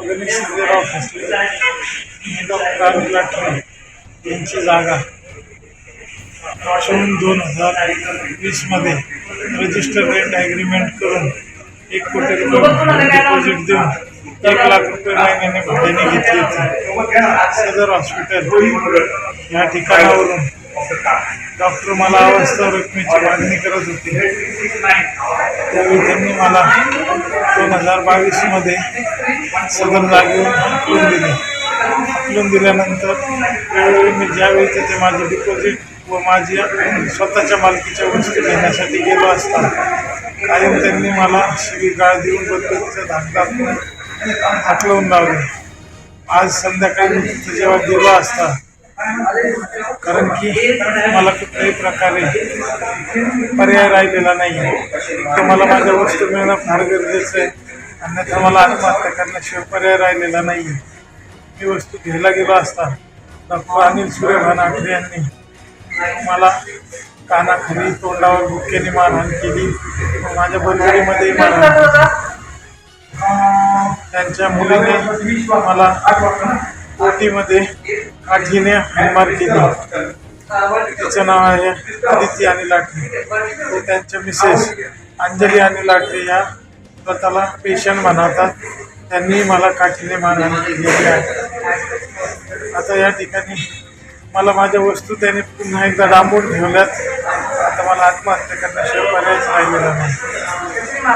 सार्वजनिक सर्जेराव फसले आणि डॉक्टर अनिल यांची जागा जून दोन हजार वीसमध्ये रजिस्टर रेंट ॲग्रीमेंट करून एक कोटी रुपये डिपॉझिट देऊन एक लाख रुपये महिन्याने भाड्याने घेतली होती. सदर हॉस्पिटल या ठिकाणावरून डॉक्टर मला अवस्था रकमेची मागणी करत होती. त्यावेळी त्यांनी मला दोन हजार बावीसमध्ये सदर जागेवर हकलून दिले. हकलून दिल्यानंतर वेळोवेळी मी ज्यावेळी तिथे माझे डिपॉझिट व माझी स्वतःच्या मालकीच्या वस्तू घेण्यासाठी गेलो असता कायम त्यांनी मला शिवीगाळ देऊन पद्धतीचा धाक दाखवून हकलवून लावले. आज संध्याकाळी मी तिथे जेव्हा गेलो असता कारण की मला कुठल्याही प्रकारे पर्याय राहिलेला नाही तर मला माझ्या वस्तू मिळणं फार गरजेचं आहे. अन्यथा मला आत्महत्या करण्याशिवाय पर्याय राहिलेला नाही मी वस्तू घ्यायला गेलो असता डॉक्टर अनिल सूर्यभान आठरे यांनी मला कानाखाली तोंडावर बुक्केने मारहाण केली. माझ्या बलगडीमध्ये मारहाण त्यांच्या मुलीने मला ओटीमध्ये आठीने हाणमार केली. तिचं नाव आहे अदिती आणि लाटणे ते त्यांच्या मिसेस अंजली आणि लाटणे या स्वतःला पेशंट बनवतात. त्यांनी मला काठीने मारहाण केलेली आहे. आता या ठिकाणी मला माझ्या वस्तू त्याने पुन्हा एकदा डांबून ठेवल्यात. आता मला आत्महत्या करण्याशिवाय पर्यायच राहिलेला नाही.